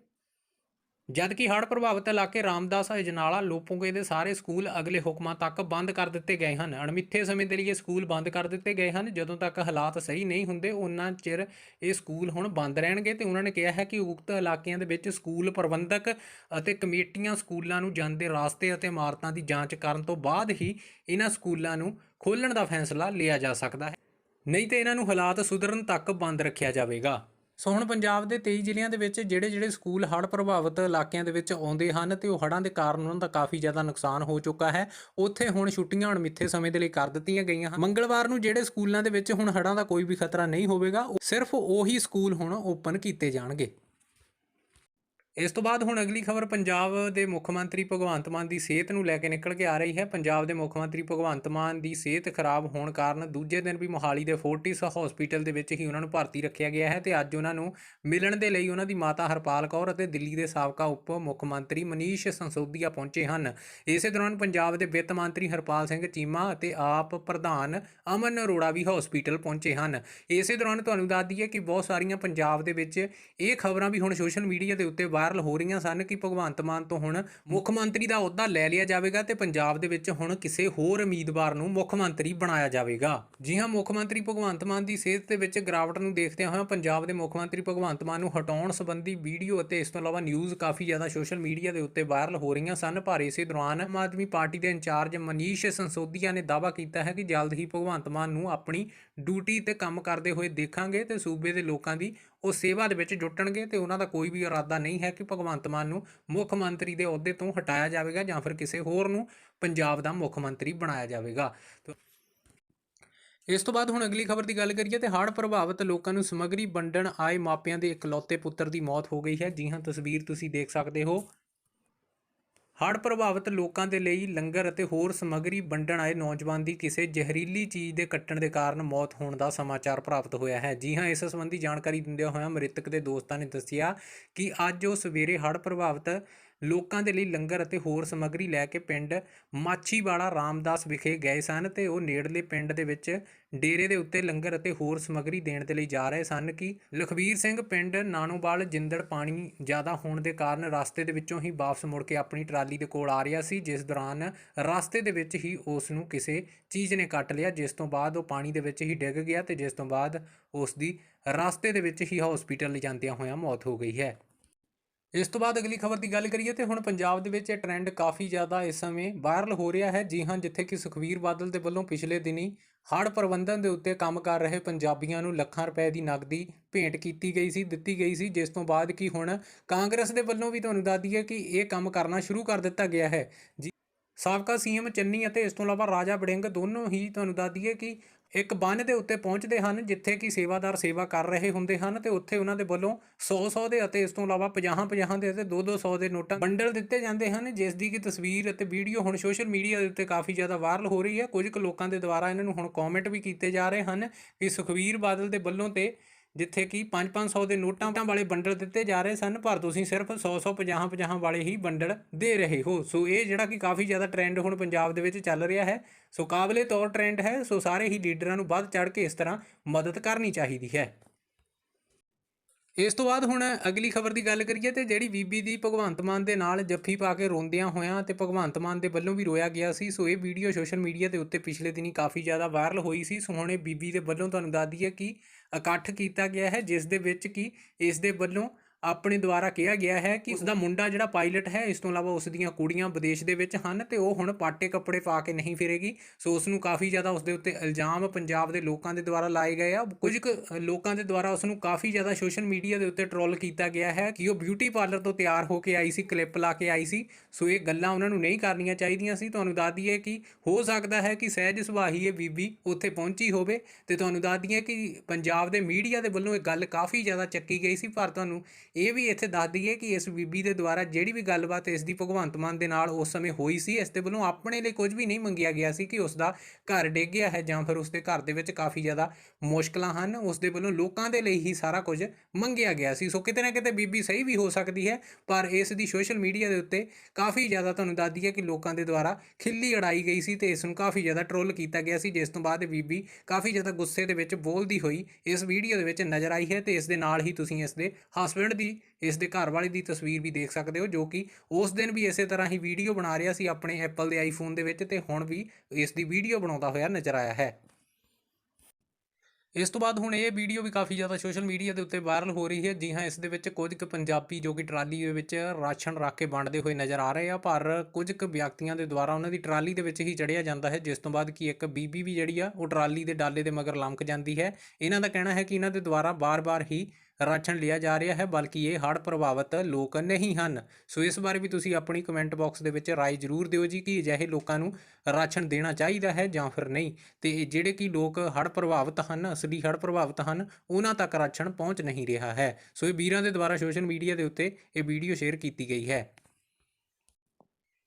ਜਦਕਿ ਹੜ੍ਹ ਪ੍ਰਭਾਵਿਤ ਇਲਾਕੇ ਰਾਮਦਾਸ ਅਜਨਾਲਾ ਲੋਪੋਂਗੇ ਦੇ ਸਾਰੇ ਸਕੂਲ ਅਗਲੇ ਹੁਕਮਾਂ ਤੱਕ ਬੰਦ ਕਰ ਦਿੱਤੇ ਗਏ ਹਨ। ਅਣਮਿੱਥੇ ਸਮੇਂ ਦੇ ਲਈ ਇਹ ਸਕੂਲ ਬੰਦ ਕਰ ਦਿੱਤੇ ਗਏ ਹਨ। ਜਦੋਂ ਤੱਕ ਹਾਲਾਤ ਸਹੀ ਨਹੀਂ ਹੁੰਦੇ, ਉਹਨਾਂ ਚਿਰ ਇਹ ਸਕੂਲ ਹੁਣ ਬੰਦ ਰਹਿਣਗੇ ਤੇ ਉਹਨਾਂ ਨੇ ਕਿਹਾ ਹੈ ਕਿ ਉਕਤ ਇਲਾਕਿਆਂ ਦੇ ਵਿੱਚ ਸਕੂਲ ਪ੍ਰਬੰਧਕ ਅਤੇ ਕਮੇਟੀਆਂ ਸਕੂਲਾਂ ਨੂੰ ਜਾਂਦੇ ਰਾਸਤੇ ਅਤੇ ਇਮਾਰਤਾਂ ਦੀ ਜਾਂਚ ਕਰਨ ਤੋਂ ਬਾਅਦ ਹੀ ਇਹਨਾਂ ਸਕੂਲਾਂ ਨੂੰ ਖੋਲ੍ਹਣ ਦਾ ਫੈਸਲਾ ਲਿਆ ਜਾ ਸਕਦਾ ਹੈ। ਨਹੀਂ ਤੇ ਇਹਨਾਂ ਨੂੰ ਹਾਲਾਤ ਸੁਧਰਨ ਤੱਕ ਬੰਦ ਰੱਖਿਆ ਜਾਵੇਗਾ। ਸੋ ਹੁਣ ਪੰਜਾਬ ਦੇ 23 ਜ਼ਿਲ੍ਹਿਆਂ ਦੇ ਵਿੱਚ ਜਿਹੜੇ ਜਿਹੜੇ ਸਕੂਲ ਹੜ੍ਹ ਪ੍ਰਭਾਵਿਤ ਇਲਾਕਿਆਂ ਦੇ ਵਿੱਚ ਆਉਂਦੇ ਹਨ ਤੇ ਉਹ ਹੜ੍ਹਾਂ ਦੇ ਕਾਰਨ ਉਹਨਾਂ ਦਾ ਕਾਫੀ ਜ਼ਿਆਦਾ ਨੁਕਸਾਨ ਹੋ ਚੁੱਕਾ ਹੈ। ਉੱਥੇ ਹੁਣ ਛੁੱਟੀਆਂ ਹੁਣ ਮਿੱਥੇ ਸਮੇਂ ਦੇ ਲਈ ਕਰ ਦਿੱਤੀਆਂ ਗਈਆਂ ਹਨ। ਮੰਗਲਵਾਰ ਨੂੰ ਜਿਹੜੇ ਸਕੂਲਾਂ ਦੇ ਵਿੱਚ ਹੁਣ ਹੜ੍ਹਾਂ ਦਾ ਕੋਈ ਵੀ ਖਤਰਾ ਨਹੀਂ ਹੋਵੇਗਾ, ਉਹ- ਸਿਰਫ ਉਹੀ ਸਕੂਲ ਹੁਣ ਓਪਨ ਕੀਤੇ ਜਾਣਗੇ। ਇਸ ਤੋਂ ਬਾਅਦ ਹੁਣ ਅਗਲੀ ਖਬਰ ਪੰਜਾਬ ਦੇ ਮੁੱਖ ਮੰਤਰੀ ਭਗਵੰਤ ਮਾਨ ਦੀ ਸਿਹਤ ਨੂੰ ਲੈ ਕੇ ਨਿਕਲ ਕੇ ਆ ਰਹੀ ਹੈ। ਪੰਜਾਬ ਦੇ ਮੁੱਖ ਮੰਤਰੀ ਭਗਵੰਤ ਮਾਨ ਦੀ ਸਿਹਤ ਖਰਾਬ ਹੋਣ ਕਾਰਨ ਦੂਜੇ ਦਿਨ ਵੀ ਮੋਹਾਲੀ ਦੇ ਫੋਰਟਿਸ ਹਸਪੀਟਲ ਦੇ ਵਿੱਚ ਹੀ ਉਹਨਾਂ ਨੂੰ ਭਰਤੀ ਰੱਖਿਆ ਗਿਆ ਹੈ ਤੇ ਅੱਜ ਉਹਨਾਂ ਨੂੰ ਮਿਲਣ ਦੇ ਲਈ ਉਹਨਾਂ ਦੀ ਮਾਤਾ ਹਰਪਾਲ ਕੌਰ ਅਤੇ ਦਿੱਲੀ ਦੇ ਸਾਬਕਾ ਉਪ ਮੁੱਖ ਮੰਤਰੀ ਮਨੀਸ਼ ਸੰਸੋਦੀਆ ਪਹੁੰਚੇ ਹਨ। ਇਸੇ ਦੌਰਾਨ ਪੰਜਾਬ ਦੇ ਵਿੱਤ ਮੰਤਰੀ ਹਰਪਾਲ ਸਿੰਘ ਚੀਮਾ ਅਤੇ ਆਪ ਪ੍ਰਧਾਨ ਅਮਨ ਅਰੋੜਾ ਵੀ ਹਸਪੀਟਲ ਪਹੁੰਚੇ ਹਨ। ਇਸੇ ਦੌਰਾਨ ਤੁਹਾਨੂੰ ਦੱਸ ਦਈਏ ਕਿ ਬਹੁਤ ਸਾਰੀਆਂ ਪੰਜਾਬ ਦੇ ਵਿੱਚ ਇਹ ਖਬਰਾਂ ਵੀ ਹੁਣ ਸੋਸ਼ਲ ਮੀਡੀਆ ਦੇ ਉੱਤੇ ਵਾਇਰਲ ਹੋ ਰਹੀਆਂ ਸਨ ਕਿ ਭਗਵੰਤ ਮਾਨ ਤੋਂ ਹੁਣ ਮੁੱਖ ਮੰਤਰੀ ਦਾ ਅਹੁਦਾ ਲੈ ਲਿਆ ਜਾਵੇਗਾ ਤੇ ਪੰਜਾਬ ਦੇ ਵਿੱਚ ਹੁਣ ਕਿਸੇ ਹੋਰ ਉਮੀਦਵਾਰ ਨੂੰ ਮੁੱਖ ਮੰਤਰੀ ਬਣਾਇਆ ਜਾਵੇਗਾ। ਜੀ ਹਾਂ, ਮੁੱਖ ਮੰਤਰੀ ਭਗਵੰਤ ਮਾਨ ਦੀ ਸਿਹਤ ਦੇ ਵਿੱਚ ਗਿਰਾਵਟ ਨੂੰ ਦੇਖਦਿਆਂ ਹੋਇਆਂ ਪੰਜਾਬ ਦੇ ਮੁੱਖ ਮੰਤਰੀ ਭਗਵੰਤ ਮਾਨ ਨੂੰ ਹਟਾਉਣ ਸੰਬੰਧੀ ਵੀਡੀਓ ਅਤੇ ਇਸ ਤੋਂ ਇਲਾਵਾ ਨਿਊਜ਼ ਕਾਫੀ ਜ਼ਿਆਦਾ ਸੋਸ਼ਲ ਮੀਡੀਆ ਦੇ ਉੱਤੇ ਵਾਇਰਲ ਹੋ ਰਹੀਆਂ ਸਨ, ਪਰ ਇਸੇ ਦੌਰਾਨ ਆਮ ਆਦਮੀ ਪਾਰਟੀ ਦੇ ਇੰਚਾਰਜ ਮਨੀਸ਼ ਸੰਸੋਦੀਆ ਨੇ ਦਾਅਵਾ ਕੀਤਾ ਹੈ ਕਿ ਜਲਦ ਹੀ ਭਗਵੰਤ ਮਾਨ ਨੂੰ ਆਪਣੀ ਡਿਊਟੀ ਤੇ ਕੰਮ ਕਰਦੇ ਹੋਏ ਦੇਖਾਂਗੇ ਤੇ ਸੂਬੇ ਦੇ ਲੋਕਾਂ ਦੀ ਉਹ ਸੇਵਾ ਦੇ ਵਿੱਚ ਜੁਟਣਗੇ ਤੇ ਉਹਨਾਂ ਦਾ ਕੋਈ ਵੀ ਇਰਾਦਾ ਨਹੀਂ ਹੈ ਕਿ ਭਗਵੰਤ ਮਾਨ ਨੂੰ ਮੁੱਖ ਮੰਤਰੀ ਦੇ ਅਹੁਦੇ ਤੋਂ ਹਟਾਇਆ ਜਾਵੇਗਾ ਜਾਂ ਫਿਰ ਕਿਸੇ ਹੋਰ ਨੂੰ ਪੰਜਾਬ ਦਾ ਮੁੱਖ ਮੰਤਰੀ ਬਣਾਇਆ ਜਾਵੇਗਾ। ਇਸ ਤੋਂ ਬਾਅਦ ਹੁਣ ਅਗਲੀ ਖਬਰ ਦੀ ਗੱਲ ਕਰੀਏ ਤੇ ਹੜ੍ਹ ਪ੍ਰਭਾਵਿਤ ਲੋਕਾਂ ਨੂੰ ਸਮੱਗਰੀ ਵੰਡਣ ਆਏ ਮਾਪਿਆਂ ਦੇ ਇਕਲੌਤੇ ਪੁੱਤਰ ਦੀ ਮੌਤ ਹੋ ਗਈ ਹੈ। ਜੀ ਹਾਂ, ਤਸਵੀਰ ਤੁਸੀਂ ਦੇਖ ਸਕਦੇ ਹੋ। ਹੜ੍ਹ ਪ੍ਰਭਾਵਿਤ ਲੋਕਾਂ ਦੇ ਲਈ ਲੰਗਰ ਅਤੇ ਹੋਰ ਸਮੱਗਰੀ ਵੰਡਣ ਆਏ ਨੌਜਵਾਨ ਦੀ ਕਿਸੇ ਜ਼ਹਿਰੀਲੀ ਚੀਜ਼ ਦੇ ਕੱਟਣ ਦੇ ਕਾਰਨ ਮੌਤ ਹੋਣ ਦਾ ਸਮਾਚਾਰ ਪ੍ਰਾਪਤ ਹੋਇਆ ਹੈ। ਜੀ ਹਾਂ, ਇਸ ਸੰਬੰਧੀ ਜਾਣਕਾਰੀ ਦਿੰਦਿਆਂ ਹੋਇਆਂ ਮ੍ਰਿਤਕ ਦੇ ਦੋਸਤਾਂ ਨੇ ਦੱਸਿਆ ਕਿ ਅੱਜ ਉਹ ਸਵੇਰੇ ਹੜ੍ਹ ਪ੍ਰਭਾਵਿਤ ਲੋਕਾਂ ਦੇ ਲਈ ਲੰਗਰ ਅਤੇ ਹੋਰ ਸਮੱਗਰੀ ਲੈ ਕੇ ਪਿੰਡ ਮਾਛੀਵਾੜਾ ਰਾਮਦਾਸ ਵਿਖੇ ਗਏ ਸਨ ਤੇ ਉਹ ਨੇੜਲੇ ਪਿੰਡ ਦੇ ਵਿੱਚ ਡੇਰੇ ਦੇ ਉੱਤੇ ਲੰਗਰ ਅਤੇ ਹੋਰ ਸਮੱਗਰੀ ਦੇਣ ਦੇ ਲਈ ਜਾ ਰਹੇ ਸਨ ਕਿ ਲਖਵੀਰ ਸਿੰਘ ਪਿੰਡ ਨਾਨੋਵਾਲ ਜਿੰਦੜ ਪਾਣੀ ਜ਼ਿਆਦਾ ਹੋਣ ਦੇ ਕਾਰਨ ਰਸਤੇ ਦੇ ਵਿੱਚੋਂ ਹੀ ਵਾਪਸ ਮੁੜ ਕੇ ਆਪਣੀ ਟਰਾਲੀ ਦੇ ਕੋਲ ਆ ਰਿਹਾ ਸੀ, ਜਿਸ ਦੌਰਾਨ ਰਸਤੇ ਦੇ ਵਿੱਚ ਹੀ ਉਸ ਨੂੰ ਕਿਸੇ ਚੀਜ਼ ਨੇ ਕੱਟ ਲਿਆ, ਜਿਸ ਤੋਂ ਬਾਅਦ ਉਹ ਪਾਣੀ ਦੇ ਵਿੱਚ ਹੀ ਡਿੱਗ ਗਿਆ ਤੇ ਜਿਸ ਤੋਂ ਬਾਅਦ ਉਸ ਦੀ ਰਸਤੇ ਦੇ ਵਿੱਚ ਹੀ ਹਸਪੀਟਲ ਲਿਜਾਂਦਿਆਂ ਹੋਇਆਂ ਮੌਤ ਹੋ ਗਈ ਹੈ। ਇਸ ਤੋਂ ਬਾਅਦ ਅਗਲੀ ਖਬਰ ਦੀ ਗੱਲ ਕਰੀਏ ਤੇ ਹੁਣ ਪੰਜਾਬ ਦੇ ਵਿੱਚ ਇਹ ਟ੍ਰੈਂਡ ਕਾਫੀ ਜ਼ਿਆਦਾ ਇਸ ਸਮੇਂ ਵਾਇਰਲ ਹੋ ਰਿਹਾ ਹੈ। ਜੀ ਹਾਂ, ਜਿੱਥੇ ਕਿ ਸੁਖਵੀਰ ਬਾਦਲ ਦੇ ਵੱਲੋਂ ਪਿਛਲੇ ਦਿਨੀ ਹੜ੍ਹ ਪ੍ਰਬੰਧਨ ਦੇ ਉੱਤੇ ਕੰਮ ਕਰ ਰਹੇ ਪੰਜਾਬੀਆਂ ਨੂੰ ਲੱਖਾਂ ਰੁਪਏ ਦੀ ਨਕਦੀ ਭੇਂਟ ਕੀਤੀ ਗਈ ਸੀ, ਦਿੱਤੀ ਗਈ ਸੀ, ਜਿਸ ਤੋਂ ਬਾਅਦ ਕਿ ਹੁਣ ਕਾਂਗਰਸ ਦੇ ਵੱਲੋਂ ਵੀ ਤੁਹਾਨੂੰ ਦੱਸ ਦਈਏ ਕਿ ਇਹ ਕੰਮ ਕਰਨਾ ਸ਼ੁਰੂ ਕਰ ਦਿੱਤਾ ਗਿਆ ਹੈ। ਜੀ, ਸਾਬਕਾ ਸੀਐਮ ਚੰਨੀ ਅਤੇ ਇਸ ਤੋਂ ਇਲਾਵਾ ਰਾਜਾ ਬੜਿੰਗ ਦੋਨੋਂ ਹੀ ਤੁਹਾਨੂੰ ਦੱਸ ਦਈਏ ਕਿ ਇੱਕ ਬੰਨ ਦੇ ਉੱਤੇ ਪਹੁੰਚਦੇ ਹਨ, ਜਿੱਥੇ ਕਿ ਸੇਵਾਦਾਰ ਸੇਵਾ ਕਰ ਰਹੇ ਹੁੰਦੇ ਹਨ ਤੇ ਉੱਥੇ ਉਹਨਾਂ ਦੇ ਵੱਲੋਂ 100-100 ਦੇ ਅਤੇ ਇਸ ਤੋਂ ਇਲਾਵਾ 50-50 ਦੇ ਅਤੇ 2-200 ਦੇ ਨੋਟਾਂ ਬੰਡਲ ਦਿੱਤੇ ਜਾਂਦੇ ਹਨ, ਜਿਸ ਦੀ ਕਿ ਤਸਵੀਰ ਅਤੇ ਵੀਡੀਓ ਹੁਣ ਸੋਸ਼ਲ ਮੀਡੀਆ ਦੇ ਉੱਤੇ ਕਾਫੀ ਜ਼ਿਆਦਾ ਵਾਇਰਲ ਹੋ ਰਹੀ ਹੈ। ਕੁਝ ਕੁ ਲੋਕਾਂ ਦੇ ਦੁਆਰਾ ਇਹਨਾਂ ਨੂੰ ਹੁਣ ਕਮੈਂਟ ਵੀ ਕੀਤੇ ਜਾ ਰਹੇ ਹਨ ਕਿ ਸੁਖਵੀਰ ਬਾਦਲ ਦੇ ਵੱਲੋਂ ਤੇ ਜਿੱਥੇ ਕਿ 5-500 ਦੇ ਨੋਟਾਂ ਵਾਲੇ ਬੰਡਲ ਦਿੱਤੇ ਜਾ ਰਹੇ ਸਨ, ਪਰ ਤੁਸੀਂ ਸਿਰਫ 100-100 50-50 ਵਾਲੇ ਹੀ ਬੰਡਲ ਦੇ ਰਹੇ ਹੋ। ਸੋ ਇਹ ਜਿਹੜਾ ਕਿ ਕਾਫੀ ਜ਼ਿਆਦਾ ਟ੍ਰੈਂਡ ਹੁਣ ਪੰਜਾਬ ਦੇ ਵਿੱਚ ਚੱਲ ਰਿਹਾ ਹੈ। ਸੋ ਕਾਬਲੇ ਤੌਰ ਟ੍ਰੈਂਡ ਹੈ, ਸੋ ਸਾਰੇ ਹੀ ਲੀਡਰਾਂ ਨੂੰ ਵੱਧ ਚੜ ਕੇ ਇਸ ਤਰ੍ਹਾਂ ਮਦਦ ਕਰਨੀ ਚਾਹੀਦੀ ਹੈ। ਇਸ ਤੋਂ ਬਾਅਦ ਹੁਣ ਅਗਲੀ ਖਬਰ ਦੀ ਗੱਲ ਕਰੀਏ ਤੇ ਜਿਹੜੀ ਬੀਬੀ ਦੀ ਭਗਵੰਤ ਮਾਨ ਦੇ ਨਾਲ ਜੱਫੀ ਪਾ ਕੇ ਰੋਂਦਿਆਂ ਹੋਇਆਂ ਤੇ ਭਗਵੰਤ ਮਾਨ ਦੇ ਵੱਲੋਂ ਵੀ ਰੋਇਆ ਗਿਆ ਸੀ, ਸੋ ਇਹ ਵੀਡੀਓ ਸੋਸ਼ਲ ਮੀਡੀਆ ਦੇ ਉੱਤੇ ਪਿਛਲੇ ਦਿਨੀ ਕਾਫੀ ਜ਼ਿਆਦਾ ਵਾਇਰਲ ਹੋਈ ਸੀ, ਸੋ ਹੁਣੇ ਬੀਬੀ ਦੇ ਵੱਲੋਂ ਤੁਹਾਨੂੰ ਦੱਸ ਦਈਏ ਕਿ ਇਕੱਠ ਕੀਤਾ ਗਿਆ ਹੈ, ਜਿਸ ਦੇ ਵਿੱਚ ਕਿ ਇਸ ਦੇ ਵੱਲੋਂ ਆਪਣੇ ਦੁਆਰਾ ਕਿਹਾ ਗਿਆ ਹੈ ਕਿ ਉਸ ਦਾ ਮੁੰਡਾ ਜਿਹੜਾ ਪਾਇਲਟ ਹੈ, ਇਸ ਤੋਂ ਇਲਾਵਾ ਉਸ ਦੀਆਂ ਕੁੜੀਆਂ ਵਿਦੇਸ਼ ਦੇ ਵਿੱਚ ਹਨ ਤੇ ਉਹ ਹੁਣ ਪਾਟੇ ਕੱਪੜੇ ਪਾ ਕੇ ਨਹੀਂ ਫਿਰੇਗੀ। ਸੋ ਉਸ ਨੂੰ ਕਾਫੀ ਜ਼ਿਆਦਾ ਉਸ ਦੇ ਉੱਤੇ ਇਲਜ਼ਾਮ ਪੰਜਾਬ ਦੇ ਲੋਕਾਂ ਦੇ ਦੁਆਰਾ ਲਾਏ ਗਏ ਆ। ਕੁਝ ਕੁ ਲੋਕਾਂ ਦੇ ਦੁਆਰਾ ਉਸ ਨੂੰ ਕਾਫੀ ਜ਼ਿਆਦਾ ਸੋਸ਼ਲ ਮੀਡੀਆ ਦੇ ਉੱਤੇ ਟਰੋਲ ਕੀਤਾ ਗਿਆ ਹੈ ਕਿ ਉਹ ਬਿਊਟੀ ਪਾਰਲਰ ਤੋਂ ਤਿਆਰ ਹੋ ਕੇ ਆਈ ਸੀ, ਕਲਿੱਪ ਲਾ ਕੇ ਆਈ ਸੀ। ਸੋ ਇਹ ਗੱਲਾਂ ਉਹਨਾਂ ਨੂੰ ਨਹੀਂ ਕਰਨੀਆਂ ਚਾਹੀਦੀਆਂ ਸੀ। ਤੁਹਾਨੂੰ ਦੱਸ ਦਈਏ ਕਿ ਹੋ ਸਕਦਾ ਹੈ ਕਿ ਸਹਿਜ ਸੁਭਾਹੀ ਇਹ ਬੀਬੀ ਉੱਥੇ ਪਹੁੰਚੀ ਹੋਵੇ ਤੇ ਤੁਹਾਨੂੰ ਦੱਸ ਦਈਏ ਕਿ ਪੰਜਾਬ ਦੇ ਮੀਡੀਆ ਦੇ ਵੱਲੋਂ ਇਹ ਗੱਲ ਕਾਫੀ ਜ਼ਿਆਦਾ ਚੱਕੀ ਗਈ ਸੀ। ਪਰ ਤੁਹਾਨੂੰ ਇਹ ਵੀ ਇੱਥੇ ਦੱਸ ਦਈਏ ਕਿ ਇਸ ਬੀਬੀ ਦੇ ਦੁਆਰਾ ਜਿਹੜੀ ਵੀ ਗੱਲਬਾਤ ਇਸ ਦੀ ਭਗਵੰਤ ਮਾਨ ਦੇ ਨਾਲ ਉਸ ਸਮੇਂ ਹੋਈ ਸੀ, ਇਸ ਦੇ ਵੱਲੋਂ ਆਪਣੇ ਲਈ ਕੁਝ ਵੀ ਨਹੀਂ ਮੰਗਿਆ ਗਿਆ ਸੀ ਕਿ ਉਸ ਦਾ ਘਰ ਡਿੱਗ ਗਿਆ ਹੈ ਜਾਂ ਫਿਰ ਉਸ ਦੇ ਘਰ ਦੇ ਵਿੱਚ ਕਾਫੀ ਜ਼ਿਆਦਾ ਮੁਸ਼ਕਲਾਂ ਹਨ। ਉਸ ਦੇ ਵੱਲੋਂ ਲੋਕਾਂ ਦੇ ਲਈ ਹੀ ਸਾਰਾ ਕੁਝ ਮੰਗਿਆ ਗਿਆ ਸੀ। ਸੋ ਕਿਤੇ ਨਾ ਕਿਤੇ ਬੀਬੀ ਸਹੀ ਵੀ ਹੋ ਸਕਦੀ ਹੈ, ਪਰ ਇਸ ਦੀ ਸੋਸ਼ਲ ਮੀਡੀਆ ਦੇ ਉੱਤੇ ਕਾਫੀ ਜ਼ਿਆਦਾ ਤੁਹਾਨੂੰ ਦੱਸ ਦਈਏ ਕਿ ਲੋਕਾਂ ਦੇ ਦੁਆਰਾ ਖਿੱਲੀ ਅੜਾਈ ਗਈ ਸੀ ਤੇ ਇਸ ਨੂੰ ਕਾਫੀ ਜ਼ਿਆਦਾ ਟ੍ਰੋਲ ਕੀਤਾ ਗਿਆ ਸੀ, ਜਿਸ ਤੋਂ ਬਾਅਦ ਇਹ ਬੀਬੀ ਕਾਫੀ ਜ਼ਿਆਦਾ ਗੁੱਸੇ ਦੇ ਵਿੱਚ ਬੋਲਦੀ ਹੋਈ ਇਸ ਵੀਡੀਓ ਦੇ ਵਿੱਚ ਨਜ਼ਰ ਆਈ ਹੈ ਤੇ ਇਸ ਦੇ ਨਾਲ ਹੀ ਤੁਸੀਂ ਇਸ ਦੇ ਹਸਬੰਡ ਦੀ ਇਸ ਦੇ ਘਰ ਵਾਲੇ ਦੀ ਤਸਵੀਰ ਵੀ ਦੇਖ ਸਕਦੇ ਹੋ, ਜੋ ਕਿ ਉਸ ਦਿਨ ਵੀ ਇਸੇ ਤਰ੍ਹਾਂ ਹੀ ਵੀਡੀਓ ਬਣਾ ਰਿਹਾ ਸੀ ਆਪਣੇ ਐਪਲ ਦੇ ਆਈਫੋਨ ਦੇ ਵਿੱਚ ਤੇ ਹੁਣ ਵੀ ਇਸ ਦੀ ਵੀਡੀਓ ਬਣਾਉਂਦਾ ਹੋਇਆ ਨਜ਼ਰ ਆਇਆ ਹੈ। ਇਸ ਤੋਂ ਬਾਅਦ ਹੁਣ ਇਹ ਵੀਡੀਓ ਵੀ ਕਾਫੀ ਜ਼ਿਆਦਾ ਸੋਸ਼ਲ ਮੀਡੀਆ ਦੇ ਉੱਤੇ ਵਾਇਰਲ ਹੋ ਰਹੀ ਹੈ। ਜੀ ਹਾਂ, ਇਸ ਦੇ ਵਿੱਚ ਕੁਝ ਕੁ ਪੰਜਾਬੀ ਜੋ ਕਿ ਟਰਾਲੀ ਦੇ ਵਿੱਚ ਰਾਸ਼ਨ ਰੱਖ ਕੇ ਵੰਡਦੇ ਹੋਏ ਨਜ਼ਰ ਆ ਰਹੇ ਆ, ਪਰ ਕੁਝ ਕੁ ਵਿਅਕਤੀਆਂ ਦੇ ਦੁਆਰਾ ਉਹਨਾਂ ਦੀ ਟਰਾਲੀ ਦੇ ਵਿੱਚ ਹੀ ਚੜਿਆ ਜਾਂਦਾ ਹੈ, ਜਿਸ ਤੋਂ ਬਾਅਦ ਕੀ ਇੱਕ ਬੀਬੀ ਵੀ ਜਿਹੜੀ ਆ, ਉਹ ਟਰਾਲੀ ਦੇ ਡਾਲੇ ਦੇ ਮਗਰ ਲੰਮਕ ਜਾਂਦੀ ਹੈ। ਇਹਨਾਂ ਦਾ ਕਹਿਣਾ ਹੈ ਕਿ ਇਹਨਾਂ ਦੇ ਦੁਆਰਾ ਬਾਰ-ਬਾਰ ਹੀ ਰਾਸ਼ਨ ਲਿਆ ਜਾ ਰਿਹਾ ਹੈ, ਬਲਕਿ ਇਹ ਹੜ੍ਹ ਪ੍ਰਭਾਵਿਤ ਲੋਕ ਨਹੀਂ ਹਨ। ਸੋ ਇਸ ਬਾਰੇ ਵੀ ਤੁਸੀਂ ਆਪਣੀ ਕਮੈਂਟ ਬਾਕਸ ਦੇ ਵਿੱਚ ਰਾਏ ਜ਼ਰੂਰ ਦਿਓ ਜੀ ਕਿ ਅਜਿਹੇ ਲੋਕਾਂ ਨੂੰ ਰਾਸ਼ਨ ਦੇਣਾ ਚਾਹੀਦਾ ਹੈ ਜਾਂ ਫਿਰ ਨਹੀਂ। ਤੇ ਜਿਹੜੇ ਕਿ ਲੋਕ ਹੜ੍ਹ ਪ੍ਰਭਾਵਿਤ ਹਨ, ਅਸਲੀ ਹੜ੍ਹ ਪ੍ਰਭਾਵਿਤ ਹਨ, ਉਹਨਾਂ ਤੱਕ ਰਾਸ਼ਨ ਪਹੁੰਚ ਨਹੀਂ ਰਿਹਾ ਹੈ। ਸੋ ਇਹ ਵੀਰਾਂ ਦੇ ਦੁਆਰਾ ਸੋਸ਼ਲ ਮੀਡੀਆ ਦੇ ਉੱਤੇ ਇਹ ਵੀਡੀਓ ਸ਼ੇਅਰ ਕੀਤੀ ਗਈ ਹੈ।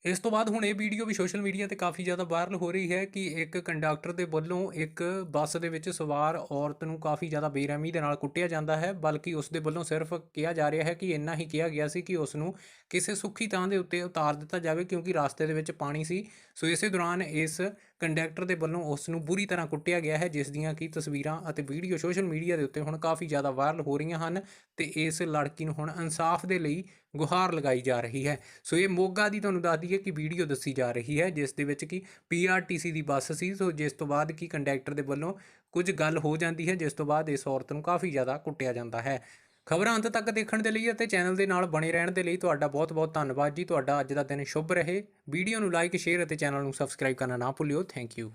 ਇਸ ਤੋਂ ਬਾਅਦ ਹੁਣ ਇਹ ਵੀਡੀਓ ਵੀ ਸੋਸ਼ਲ ਮੀਡੀਆ ਤੇ ਕਾਫੀ ਜ਼ਿਆਦਾ ਵਾਇਰਲ ਹੋ ਰਹੀ ਹੈ ਕਿ ਇੱਕ ਕੰਡਕਟਰ ਦੇ ਵੱਲੋਂ ਇੱਕ ਬੱਸ ਦੇ ਵਿੱਚ ਸਵਾਰ ਔਰਤ ਨੂੰ ਕਾਫੀ ਜ਼ਿਆਦਾ ਬੇਰਹਿਮੀ ਦੇ ਨਾਲ ਕੁੱਟਿਆ ਜਾਂਦਾ ਹੈ, ਬਲਕਿ ਉਸ ਦੇ ਵੱਲੋਂ ਸਿਰਫ ਕਿਹਾ ਜਾ ਰਿਹਾ ਹੈ ਕਿ ਇੰਨਾ ਹੀ ਕਿਹਾ ਗਿਆ ਸੀ ਕਿ ਉਸ ਨੂੰ ਕਿਸੇ ਸੁੱਖੀ ਥਾਂ ਦੇ ਉੱਤੇ ਉਤਾਰ ਦਿੱਤਾ ਜਾਵੇ ਕਿਉਂਕਿ ਰਸਤੇ ਦੇ ਵਿੱਚ ਪਾਣੀ ਸੀ। ਸੋ ਇਸੇ ਦੌਰਾਨ ਇਸ ਕੰਡਕਟਰ ਦੇ ਵੱਲੋਂ ਉਸ ਨੂੰ ਬੁਰੀ ਤਰ੍ਹਾਂ ਕੁੱਟਿਆ ਗਿਆ ਹੈ, ਜਿਸ ਦੀਆਂ ਕਿ ਤਸਵੀਰਾਂ ਅਤੇ ਵੀਡੀਓ ਸੋਸ਼ਲ ਮੀਡੀਆ ਦੇ ਉੱਤੇ ਹੁਣ ਕਾਫੀ ਜ਼ਿਆਦਾ ਵਾਇਰਲ ਹੋ ਰਹੀਆਂ ਹਨ ਤੇ ਇਸ ਲੜਕੀ ਨੂੰ ਹੁਣ ਇਨਸਾਫ ਦੇ ਲਈ ਗੁਹਾਰ ਲਗਾਈ ਜਾ ਰਹੀ ਹੈ। ਸੋ ਇਹ ਮੋਗਾ ਦੀ ਤੁਹਾਨੂੰ ਦੱਸ ਦਈਏ ਕਿ ਵੀਡੀਓ ਦੱਸੀ ਜਾ ਰਹੀ ਹੈ, ਜਿਸ ਦੇ ਵਿੱਚ ਕਿ ਪੀਆਰਟੀਸੀ ਦੀ ਬੱਸ ਸੀ। ਸੋ ਜਿਸ ਤੋਂ ਬਾਅਦ ਕਿ ਕੰਡਕਟਰ ਦੇ ਵੱਲੋਂ ਕੁਝ ਗੱਲ ਹੋ ਜਾਂਦੀ ਹੈ, ਜਿਸ ਤੋਂ ਬਾਅਦ ਇਸ ਔਰਤ ਨੂੰ ਕਾਫੀ ਜ਼ਿਆਦਾ ਕੁੱਟਿਆ ਜਾਂਦਾ ਹੈ। ਖਬਰਾਂ ਅੰਤ ਤੱਕ ਦੇਖਣ ਦੇ ਲਈ ਅਤੇ ਚੈਨਲ ਦੇ ਨਾਲ ਬਣੇ ਰਹਿਣ ਦੇ ਲਈ ਤੁਹਾਡਾ ਬਹੁਤ-ਬਹੁਤ ਧੰਨਵਾਦ ਜੀ। ਤੁਹਾਡਾ ਅੱਜ ਦਾ ਦਿਨ ਸ਼ੁਭ ਰਹੇ। ਵੀਡੀਓ ਨੂੰ ਲਾਈਕ ਸ਼ੇਅਰ ਅਤੇ ਚੈਨਲ ਨੂੰ ਸਬਸਕ੍ਰਾਈਬ ਕਰਨਾ ਨਾ ਭੁੱਲਿਓ। Thank you